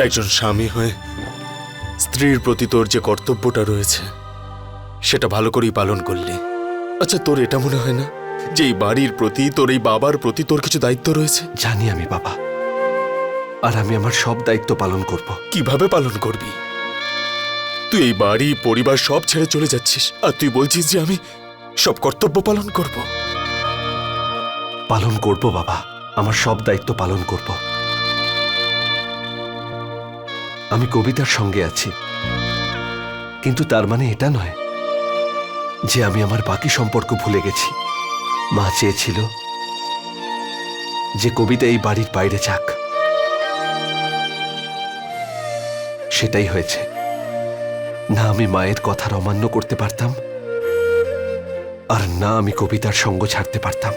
একজন স্বামী হয়ে স্ত্রীর প্রতি তোর যে কর্তব্যটা রয়েছে সেটা ভালো করেই পালন করলি। আচ্ছা তোর এটা মনে হয় না যে এই বাড়ির প্রতি তোর এই বাবার প্রতি তোর কিছু দায়িত্ব রয়েছে? জানি আমি বাবা। আর আমি আমার সব দায়িত্ব পালন করব। কীভাবে পালন করবি? তুই এই বাড়ি পরিবার সব ছেড়ে চলে যাচ্ছিস আর তুই বলছিস যে আমি সব কর্তব্য পালন করব। পালন করব বাবা। আমার সব দায়িত্ব পালন করব। আমি কবিতার সঙ্গে আছি। কিন্তু তার মানে এটা নয় যে আমি আমার বাকি সম্পর্ক ভুলে গেছি। মা চেয়েছিল যে কবিতা এই বাড়ির বাইরে যাক। সেটাই হয়েছে। না আমি মায়ের কথার অমান্য করতে পারতাম, আর না আমি কবিতার সঙ্গ ছাড়তে পারতাম।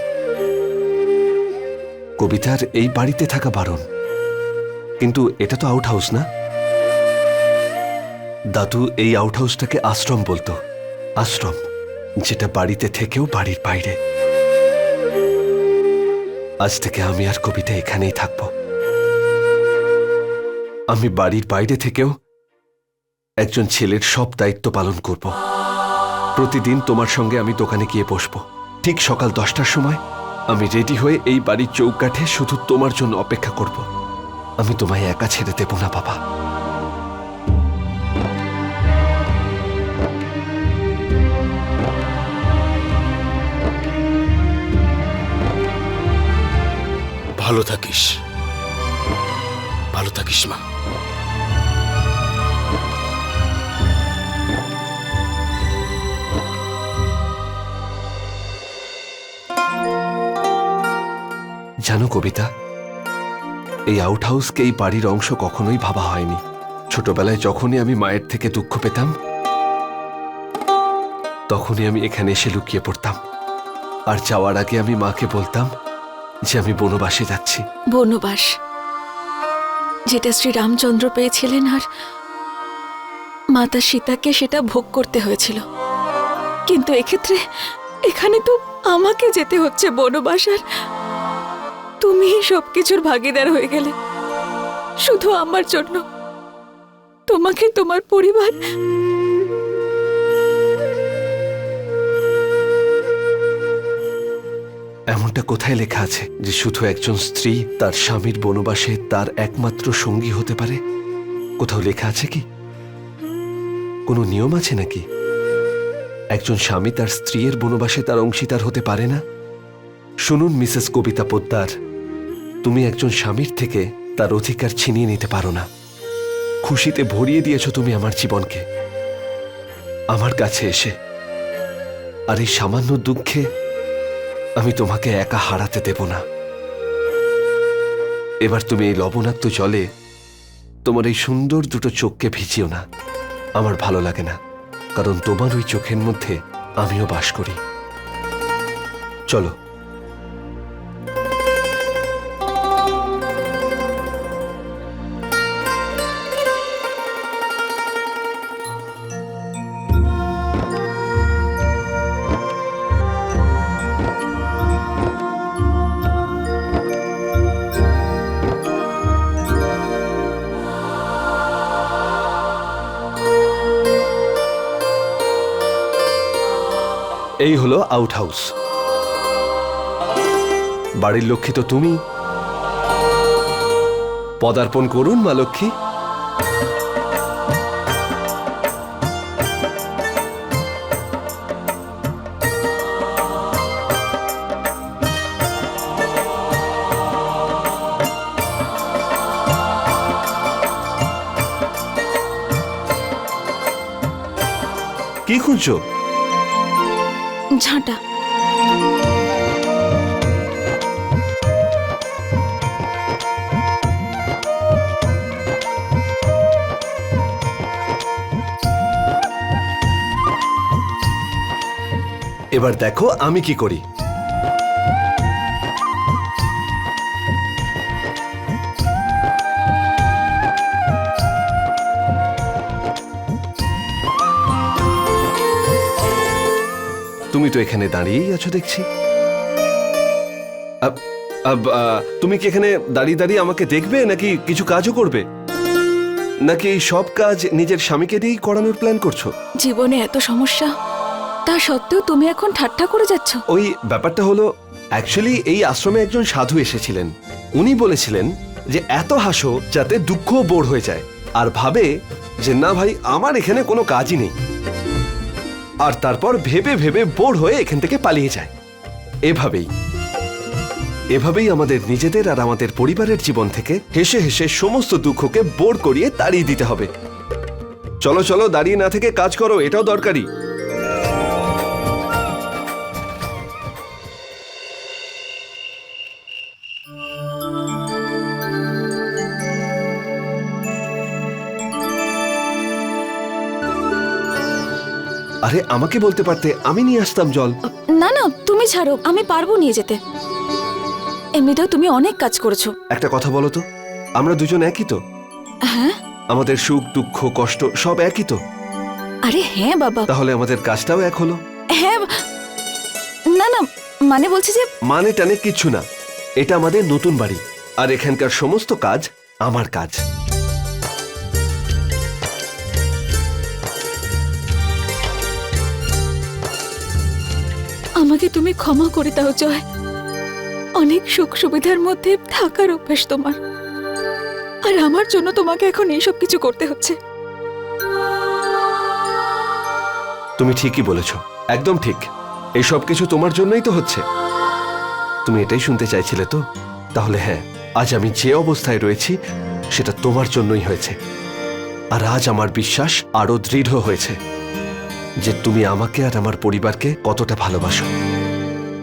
কবিতার এই বাড়িতে থাকা বারণ। কিন্তু এটা তো আউট হাউস না? দাদু, এই আউট হাউসটাকে আশ্রম বলতো। আশ্রম, যেটা বাড়িতে থেকেও বাড়ির বাইরে। আজ থেকে আমি আর কবিতা এখানেই থাকব। আমি বাড়ির বাইরে থেকেও একজন ছেলের সব দায়িত্ব পালন করব। প্রতিদিন তোমার সঙ্গে আমি দোকানে গিয়ে বসবো। ঠিক সকাল দশটার সময় আমি রেডি হয়ে এই বাড়ির চৌকাঠে শুধু তোমার জন্য অপেক্ষা করব। আমি তোমায় একা ছেড়ে দেব না, বাবা। ভালো থাকিস। ভালো থাকিস, মা। জানো কবিতা, এই আউট হাউসকে এই বাড়ির অংশ কখনোই ভাবা হয়নি। ছোটবেলায় যখনই আমি মায়ের থেকে দুঃখ পেতাম, তখনই আমি এখানে এসে লুকিয়ে পড়তাম। আর যাওয়ার আগে আমি মাকে বলতাম যে আমি বনবাসে যাচ্ছি। বনবাস, যেটা শ্রী রামচন্দ্র পেয়েছিলেন আর মাতা সীতাকে সেটা ভোগ করতে হয়েছিল। কিন্তু এক্ষেত্রে এখানে তো আমাকে যেতে হচ্ছে বনবাস আর তুমি সবকিছুর ভাগিদার হয়ে গেলে। শুধু আমার জন্য। তোমাকে তোমার পরিবার এমনটা কোথায় লেখা আছে যে শুধু একজন স্ত্রী তার স্বামীর বনবাসে তার একমাত্র সঙ্গী হতে পারে? কোথাও লেখা আছে কি? কোনো নিয়ম আছে নাকি? একজন স্বামী তার স্ত্রীর বনবাসে তার অংশীদার হতে পারে না? শুনুন, মিসেস কবিতা পোদ্দার, তুমি একজন স্বামীর থেকে তার অধিকার ছিনিয়ে নিতে পারো না। খুশিতে ভরিয়ে দিয়েছ তুমি আমার জীবনকে। আমার কাছে এসে, আর এই সামান্য দুঃখে আমি তোমাকে একা হারাতে দেব না। এবার তুমি এই লবণাক্ত জলে তোমার এই সুন্দর দুটো চোখকে ভিজিও না। আমার ভালো লাগে না, কারণ তোমার ওই চোখের মধ্যে আমিও বাস করি। চলো এই হলো আউট হাউস বাড়ির লক্ষ্মী তো তুমি। পদার্পণ করুন মা লক্ষ্মী। কি খুঁজছো? ঝাঁটা। এবার দেখো আমি কি করি। তুমি তো এখানে দাঁড়িয়েই আছো দেখছি। তুমি কি এখানে দাঁড়িয়ে দাঁড়িয়ে আমাকে দেখবে নাকি কিছু কাজও করবে? নাকি এই সব কাজ নিজের স্বামীকে দিয়েই করানোর প্ল্যান করছ? জীবনে এত সমস্যা তা সত্ত্বেও তুমি এখন ঠাট্টা করে যাচ্ছ। ওই ব্যাপারটা হলো অ্যাকচুয়ালি এই আশ্রমে একজন সাধু এসেছিলেন। উনি বলেছিলেন যে এত হাসো যাতে দুঃখ বোর হয়ে যায়। আর ভাবে যে না ভাই আমার এখানে কোনো কাজই নেই। আর তারপর ভেবে ভেবে বোর হয়ে এখান থেকে পালিয়ে যায়। এভাবেই। এভাবেই আমাদের নিজেদের আর আমাদের পরিবারের জীবন থেকে হেসে হেসে সমস্ত দুঃখকে বোর করিয়ে তাড়িয়ে দিতে হবে। চলো চলো, দাঁড়িয়ে না থেকে কাজ করো, এটাও দরকারি। আরে আমাকে বলতে পারতে আমি নিয়ে আসতাম জল। না না তুমি ছাড়ো আমি পারব নিয়ে যেতে। এমনিতেও তুমি অনেক কাজ করেছ। একটা কথা বলো তো আমরা দুজন একই তো? হ্যাঁ? আমাদের সুখ দুঃখ কষ্ট সব একই তো? আরে হ্যাঁ বাবা। তাহলে আমাদের কাজটাও এক হলো? হ্যাঁ না না মানে বলছি যে মানে টানে কিচ্ছু না। এটা আমাদের নতুন বাড়ি আর এখানকার সমস্ত কাজ আমার কাজ। আমাকে তুমি ক্ষমা করে দাও, জয়। অনেক সুখ সুবিধার মধ্যে থাকার অভ্যাস তোমার। আর আমার জন্য তোমাকে এখন এইসব কিছু করতে হচ্ছে। তুমি ঠিকই বলেছ। একদম ঠিক। এই সব কিছু তোমার জন্যই তো হচ্ছে। তুমি এটাই শুনতে চাইছিলে তো? তাহলে হ্যাঁ আজ আমি যে অবস্থায় রয়েছি, সেটা তোমার জন্যই হয়েছে। আর আজ আমার বিশ্বাস আরও দৃঢ় হয়েছে যে তুমি আমাকে আর আমার পরিবারকে কতটা ভালোবাসো।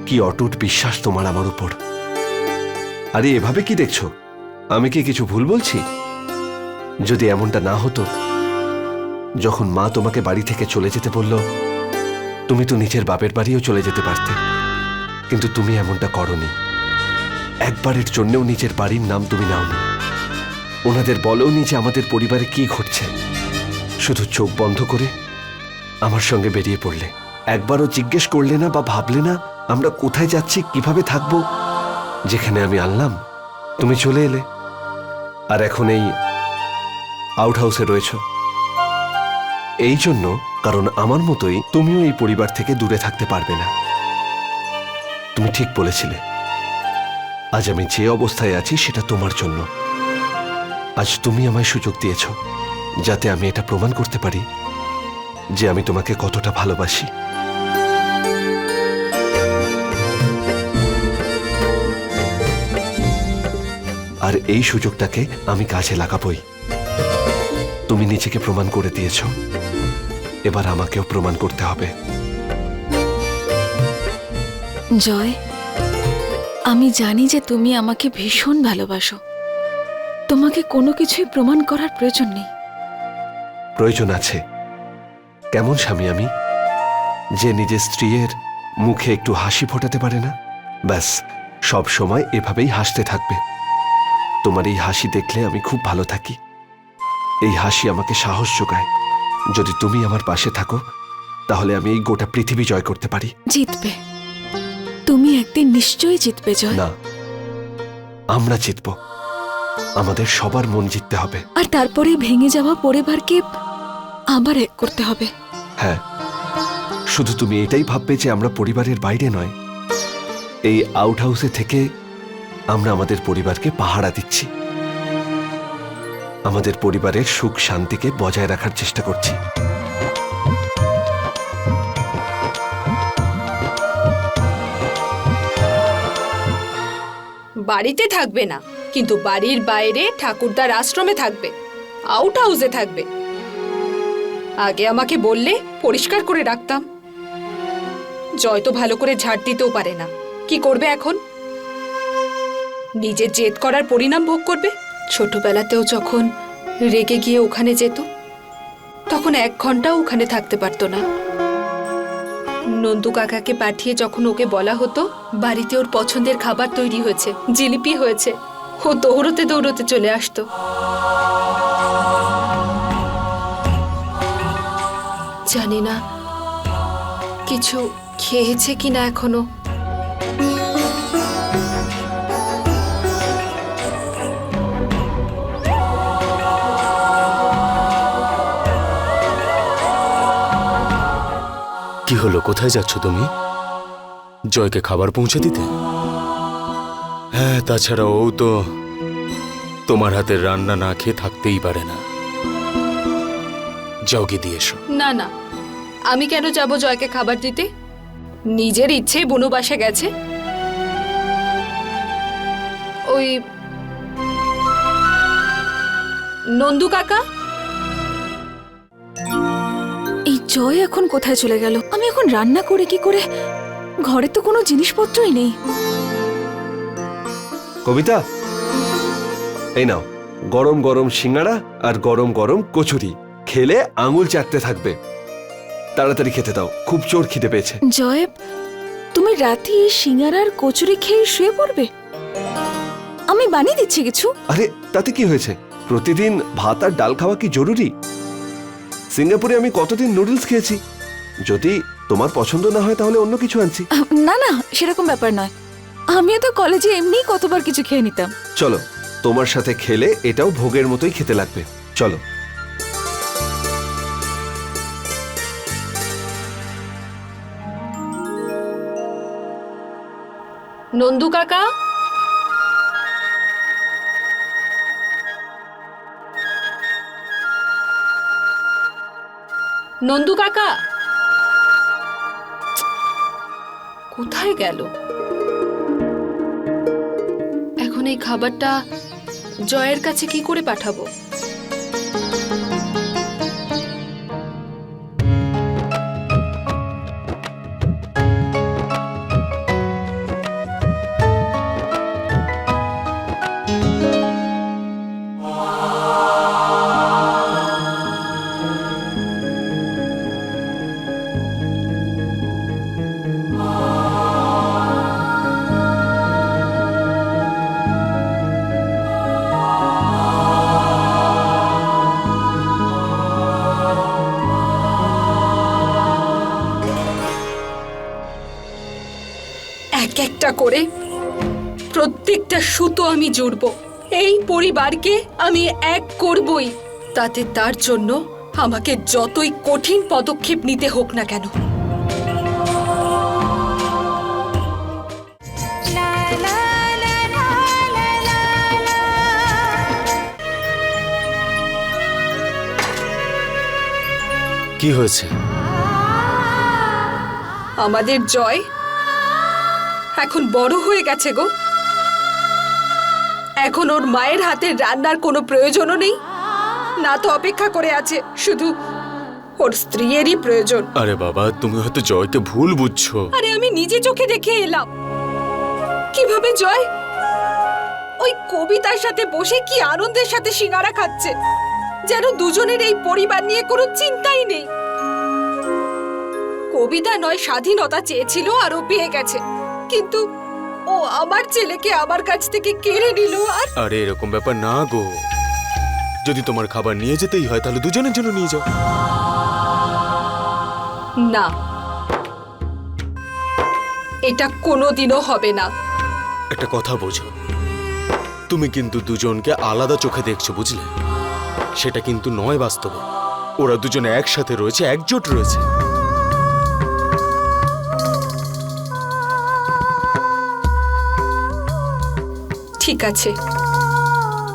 কি অটুট বিশ্বাস তোমার আমার উপর। আরে, এভাবে কি দেখছ? আমি কি কিছু ভুল বলছি? যদি এমনটা না হতো, যখন মা তোমাকে বাড়ি থেকে চলে যেতে বলল, তুমি তো নিজের বাপের বাড়িও চলে যেতে পারতে। কিন্তু তুমি এমনটা করনি। একবারের জন্যও নিজের বাড়ির নাম তুমি নাওনি। ওনাদের বলওনি যে আমাদের পরিবারে কি ঘটছে। শুধু চোখ বন্ধ করে আমার সঙ্গে বেরিয়ে পড়লে। একবারও জিজ্ঞেস করলে না বা ভাবলে না আমরা কোথায় যাচ্ছি, কীভাবে থাকব? যেখানে আমি আনলাম, তুমি চলে এলে। আর এখন এই আউট হাউসে রয়েছো। এই জন্য, কারণ আমার মতোই তুমিও এই পরিবার থেকে দূরে থাকতে পারবে না। তুমি ঠিক বলেছিলে। আজ আমি যে অবস্থায় আছি, সেটা তোমার জন্য। আজ তুমি আমায় সুযোগ দিয়েছ, যাতে আমি এটা প্রমাণ করতে পারি যে আমি তোমাকে কতটা ভালোবাসি। আর এই সুযোগটাকে আমি কাজে লাগাবই। তুমি নিজেকে প্রমাণ করে দিয়েছ। এবার আমাকেও প্রমাণ করতে হবে। জয় আমি জানি যে তুমি আমাকে ভীষণ ভালোবাসো। তোমাকে কোনো কিছুই প্রমাণ করার প্রয়োজন নেই। প্রয়োজন আছে। কেমন স্বামী আমি? যে নিজের স্ত্রীর মুখে একটু হাসি ফোটাতে পারে না? ব্যাস সব সময় এভাবেই হাসতে থাকবে। তোমার এই হাসি দেখলে আমি খুব ভালো থাকি। এই হাসি আমাকে সাহস যোগায়। যদি তুমি আমার পাশে থাকো তাহলে আমি এই গোটা পৃথিবী জয় করতে পারি। জিতবে। তুমি একদিন নিশ্চয়ই জিতবে জয়। না আমরা জিতব। আমাদের সবার মন জিততে হবে। আর তারপরে ভেঙে যাওয়া পরিবারকে আবার এক করতে হবে। হ্যাঁ শুধু তুমি এটাই ভাববে যে আমরা পরিবারের বাইরে নয়। এই আউট হাউসে থেকে আমরা আমাদের পরিবারকে পাহারা দিচ্ছি। আমাদের পরিবারের সুখ শান্তিকে বজায় রাখার চেষ্টা করছি। বাড়িতে থাকবে না, কিন্তু বাড়ির বাইরে ঠাকুরদার আশ্রমে থাকবে আউট হাউসে থাকবে। আগে আমাকে বললে পরিষ্কার করে রাখতাম। জয় তো ভালো করে ঝাড় দিতেও পারে না। কি করবে এখন? নিজের জেদ করার পরিণাম ভোগ করবে? ছোটবেলাতেও যখন রেগে গিয়ে ওখানে যেত, তখন এক ঘন্টাও ওখানে থাকতে পারতো না। নন্দু কাকাকে পাঠিয়ে যখন ওকে বলা হতো, বাড়িতে ওর পছন্দের খাবার তৈরি হয়েছে, জিলিপি হয়েছে, ও দৌড়তে দৌড়তে চলে আসতো। জানি না, কিছু খেয়েছে কিনা এখনও। কি হলো? কোথায় যাচ্ছ তুমি? জয়কে খাবার পৌঁছে দিতে? হ্যাঁ তাছাড়া ও তো তোমার হাতের রান্না না খেয়ে থাকতেই পারে না। যাও গিয়ে দিয়ে এসো। না না। আমি কেন যাব জয়কে খাবার দিতে? নিজের ইচ্ছেই বনবাসে গেছে। ওই নন্দু কাকা? জয় এখন কোথায় চলে গেল? আমি এখন রান্না করে কি করে? ঘরে তো কোনো জিনিসপত্রই নেই। কবিতা এই নাও। গরম গরম সিঙ্গাড়া আর গরম গরম কচুরি। খেলে আঙুল চাটতে থাকবে। তাড়াতাড়ি খেতে দাও খুব জোর খিদে পেয়েছে। জয় তুমি রাতে সিঙ্গারার কচুরি খেয়ে শুয়ে পড়বে? আমি বানিয়ে দিচ্ছি কিছু। আরে তাতে কি হয়েছে? প্রতিদিন ভাত আর ডাল খাওয়া কি জরুরি? সিঙ্গাপুরে আমি কতদিন নুডলস খেয়েছি? যদি তোমার পছন্দ না হয় তাহলে অন্য কিছু আনছি। না না সেরকম ব্যাপার নয়। আমিও তো কলেজে এমনিই কতবার কিছু খেয়ে নিতাম। চলো তোমার সাথে খেলে এটাও ভোগের মতোই খেতে লাগবে। চলো। নন্দু কাকা? নন্দু কাকা। কোথায় গেল? এখন এই খাবারটা জয়ের কাছে কি করে পাঠাবো? করে প্রত্যেকটা সুতো আমি জুড়ব। এই পরিবারকে আমি এক করবই। তাতে তার জন্য আমাকে যতই কঠিন পদক্ষেপ নিতে হোক না কেন। কি হয়েছে? আমাদের জয় এখন বড় হয়ে গেছে গো। এখন ওর মায়ের হাতের রান্নার কোনো প্রয়োজনও নেই। না তো অপেক্ষা করে আছে শুধু ওর স্ত্রীয়েরই প্রয়োজন। আরে বাবা তুমি হয়তো জয়কে ভুল বুঝছ। আরে আমি নিজে চোখে দেখে এলাম। কীভাবে জয়? ওই কবিতার সাথে বসে কি আনন্দের সাথে সিঙ্গারা খাচ্ছে? যেন দুজনের এই পরিবার নিয়ে কোনো চিন্তাই নেই। কবিতা নয় স্বাধীনতা চেয়েছিল আর ও পেয়ে গেছে। কিন্তু ও আমার ছেলেকে আমার কাছ থেকে কেড়ে নিল আর আরে এরকম ব্যাপার না গো। যদি তোমার খাবার নিয়ে যেতেই হয় তাহলে দুজনের জন্য নিয়ে যাও। না। এটা কোনোদিনও হবে না। একটা কথা বোঝো। তুমি কিন্তু দুজনকে আলাদা চোখে দেখছ বুঝলে? সেটা কিন্তু নয় বাস্তবে। ওরা দুজনে একসাথে রয়েছে একজোট রয়েছে। ঠিক আছে।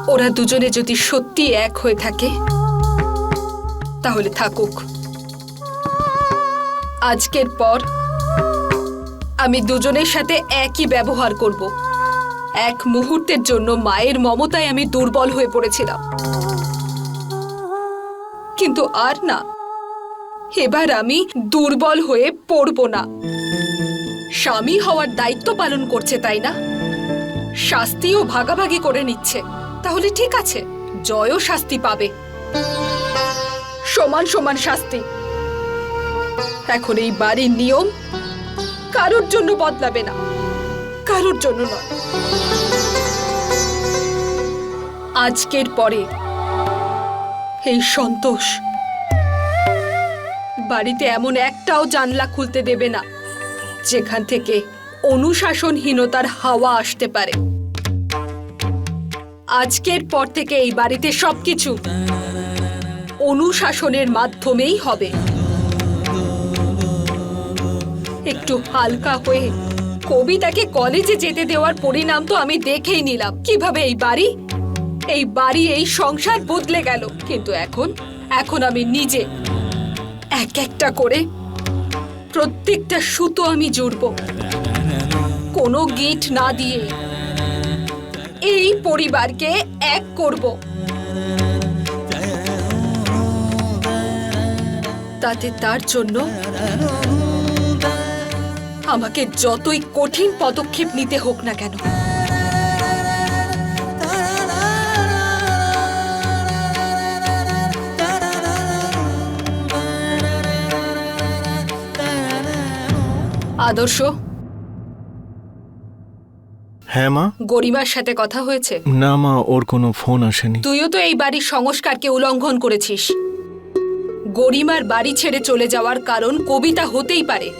ওরা দুজনে যদি সত্যি এক হয়ে থাকে, তাহলে থাকুক। আজকের পর আমি দুজনের সাথে একই ব্যবহার করব। এক মুহূর্তের জন্য মায়ের মমতায় আমি দুর্বল হয়ে পড়েছিলাম। কিন্তু আর না, এবার আমি দুর্বল হয়ে পড়ব না। স্বামী হওয়ার দায়িত্ব পালন করছে, তাই না? শাস্তিও ভাগাভাগি করে নিচ্ছে। তাহলে ঠিক আছে, জয়ও শাস্তি পাবে। সমান সমান শাস্তি। এখন এই বাড়ির নিয়ম কারোর জন্য বদলাবে না, কারোর জন্য নয়। আজকের পরে এই সন্তোষ বাড়িতে এমন একটাও জানলা খুলতে দেবে না, যেখান থেকে অনুশাসনহীনতার হাওয়া আসতে পারে। আজকের পর থেকে এই বাড়িতে সবকিছু অনুশাসনের মাধ্যমেই হবে। একটু হালকা হয়ে কবিতাকে কলেজে যেতে দেওয়ার পরিণাম তো আমি দেখেই নিলাম। কীভাবে এই বাড়ি এই বাড়ি, এই সংসার বদলে গেল। কিন্তু এখন এখন আমি নিজে এক একটা করে প্রত্যেকটা সুতো আমি জুড়ব। কোনো গিট না দিয়ে এই পরিবারকে এক করব। তাতে তার জন্য আমাকে যতই কঠিন পদক্ষেপ নিতে হোক না কেন। আদর্শ হ্যাঁ মা? গরিমার সাথে কথা হয়েছে? না মা ওর কোনো ফোন আসেনি। তুইও তো এই বাড়ির সংস্কারকে উল্লঙ্ঘন করেছিস। গরিমার বাড়ি ছেড়ে চলে যাওয়ার কারণ কবিতা হতেই পারে।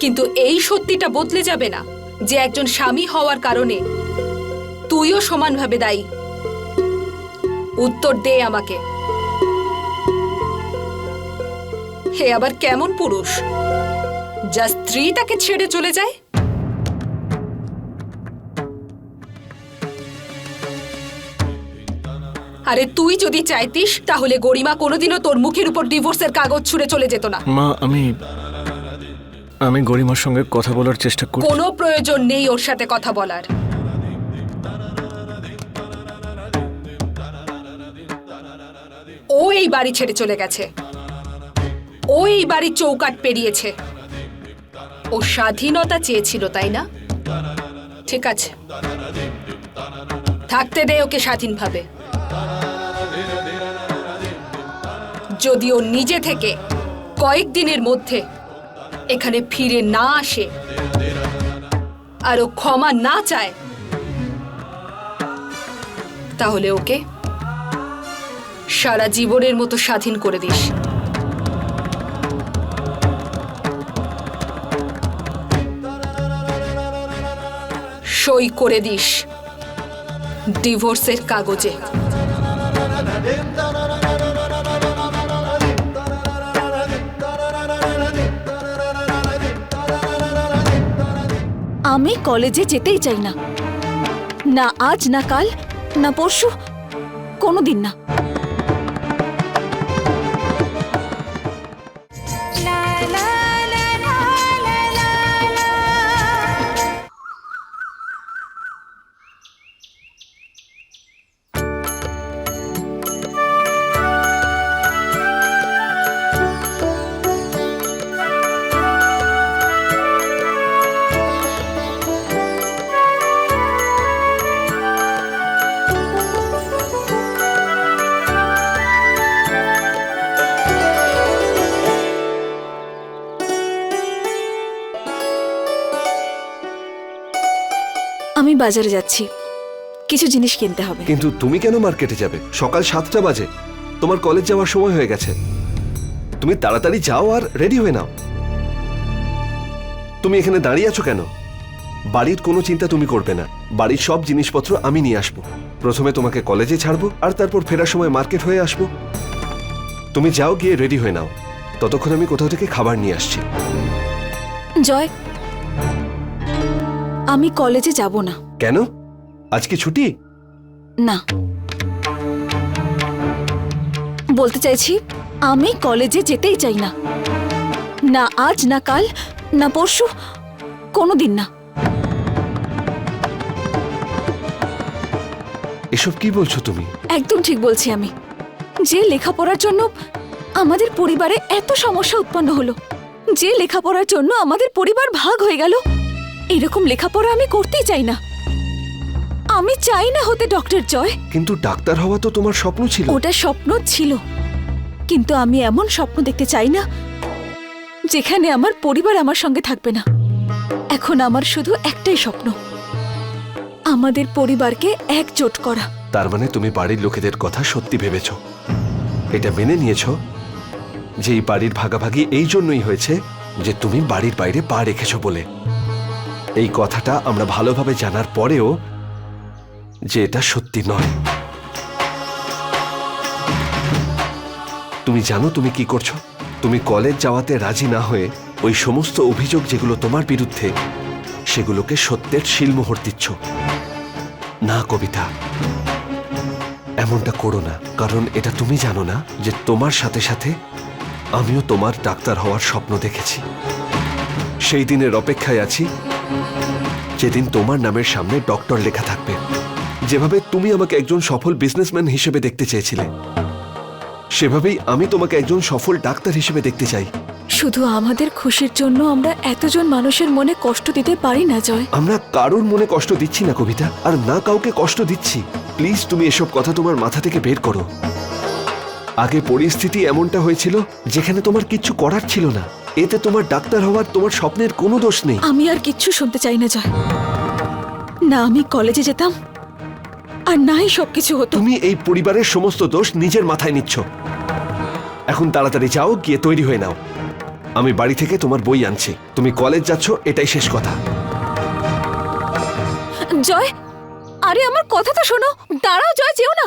কিন্তু এই সত্যিটা বদলে যাবে না যে একজন স্বামী হওয়ার কারণে। তুইও সমানভাবে দায়ী। উত্তর দে আমাকে। হে আবার কেমন পুরুষ? যা স্ত্রী তাকে ছেড়ে চলে যায় আরে তুই যদি চাইতিস তাহলে গরিমা কোনোদিনও তোর মুখের উপর ডিভোর্সের কাগজ ছুঁড়ে চলে যেত না। মা আমি আমি গরিমার সঙ্গে কথা বলার চেষ্টা করছি কোনো প্রয়োজন নেই ওর সাথে কথা বলার। ও এই বাড়ি ছেড়ে চলে গেছে। ও এই বাড়ির চৌকাট পেরিয়েছে। ও স্বাধীনতা চেয়েছিল তাই না? ঠিক আছে। থাকতে দে ওকে স্বাধীনভাবে। যদি ও নিজে থেকে কয়েকদিনের মধ্যে এখানে ফিরে না আসে আর ও ক্ষমা না চায়, তাহলে ওকে সারা জীবনের মতো স্বাধীন করে দিস। সই করে দিস ডিভোর্সের কাগজে। আমি কলেজে যেতেই চাই না। না আজ না কাল না পরশু কোনো দিন না। বাজারে যাচ্ছি। কিছু জিনিস কিনতে হবে। কিন্তু তুমি কেন মার্কেটে যাবে? সকাল সাতটা বাজে। তোমার কলেজ যাওয়ার সময় হয়ে গেছে। তুমি তাড়াতাড়ি যাও আর রেডি হয়ে নাও। তুমি এখানে দাঁড়িয়ে আছো কেন? বাড়ির কোনো চিন্তা তুমি করবে না। বাড়ির সব জিনিসপত্র আমি নিয়ে আসব। প্রথমে তোমাকে কলেজে ছাড়বো আর তারপর ফেরার সময় মার্কেট হয়ে আসব। তুমি যাও গিয়ে রেডি হয়ে নাও। ততক্ষণ আমি কোথাও থেকে খাবার নিয়ে আসছি। জয় আমি কলেজে যাব না। কেন? আজকে ছুটি? না। বলতে চাইছি আমি কলেজে যেতেই চাই না। না আজ না কাল না পরশু কোনো দিন না। এসব কি বলছো তুমি? একদম ঠিক বলছি আমি। যে লেখাপড়ার জন্য আমাদের পরিবারে এত সমস্যা উৎপন্ন হলো যে লেখাপড়ার জন্য আমাদের পরিবার ভাগ হয়ে গেল এরকম লেখাপড়া আমি করতেই চাই না। আমি চাই না হতে ডক্টর জয়। কিন্তু ডাক্তার হওয়া তো তোমার স্বপ্ন ছিল। ওটা স্বপ্ন ছিল। কিন্তু আমি এমন স্বপ্ন দেখতে চাই না যেখানে আমার পরিবার আমার সঙ্গে থাকবে না। এখন আমার শুধু একটাই স্বপ্ন আমাদের পরিবারকে একজোট করা। তার মানে তুমি বাড়ির লোকেদের কথা সত্যি ভেবেছ। এটা মেনে নিয়েছ যে এই বাড়ির ভাগাভাগি এই জন্যই হয়েছে যে তুমি বাড়ির বাইরে পা রেখেছ বলে। এই কথাটা আমরা ভালোভাবে জানার পরেও যে এটা সত্যি নয়। তুমি জানো তুমি কি করছ? তুমি কলেজ যাওয়াতে রাজি না হয়ে ওই সমস্ত অভিযোগ যেগুলো তোমার বিরুদ্ধে, সেগুলোকে সত্যের শিলমোহর দিচ্ছ। না, কবিতা, এমনটা করো না, কারণ এটা তুমি জানো না যে তোমার সাথে সাথে আমিও তোমার ডাক্তার হওয়ার স্বপ্ন দেখেছি। সেই দিনের অপেক্ষায় আছি, যেদিন তোমার নামের সামনে ডক্টর লেখা থাকবে। যেভাবে তুমি আমাকে একজন সফল বিজনেসম্যান হিসেবে দেখতে চেয়েছিলে সেভাবেই আমি তোমাকে একজন সফল ডাক্তার হিসেবে দেখতে চাই। শুধু আমাদের খুশির জন্য আমরা এতজন মানুষের মনে কষ্ট দিতে পারি না জয়। আমরা কারোর মনে কষ্ট দিচ্ছি না কবিতা আর না কাউকে কষ্ট দিচ্ছি। প্লিজ তুমি এসব কথা তোমার মাথা থেকে বের করো। আগে পরিস্থিতি এমনটা হয়েছিল যেখানে তোমার কিচ্ছু করার ছিল না। এতে তোমার ডাক্তার হওয়ার তোমার স্বপ্নের কোনো দোষ নেই। আমি আর কিচ্ছু শুনতে চাই না জয়। না আমি কলেজে যেতাম আর নাই সবকিছু হতো। তুমি এই পরিবারের সমস্ত দোষ নিজের মাথায় নিচ্ছ। এখন তাড়াতাড়ি যাও গিয়ে তৈরি হয়ে নাও। আমি বাড়ি থেকে তোমার বই আনছি। তুমি কলেজ যাচ্ছ এটাই শেষ কথা। জয় আরে আমার কথা তো শোনো। দাঁড়াও জয় যেও না।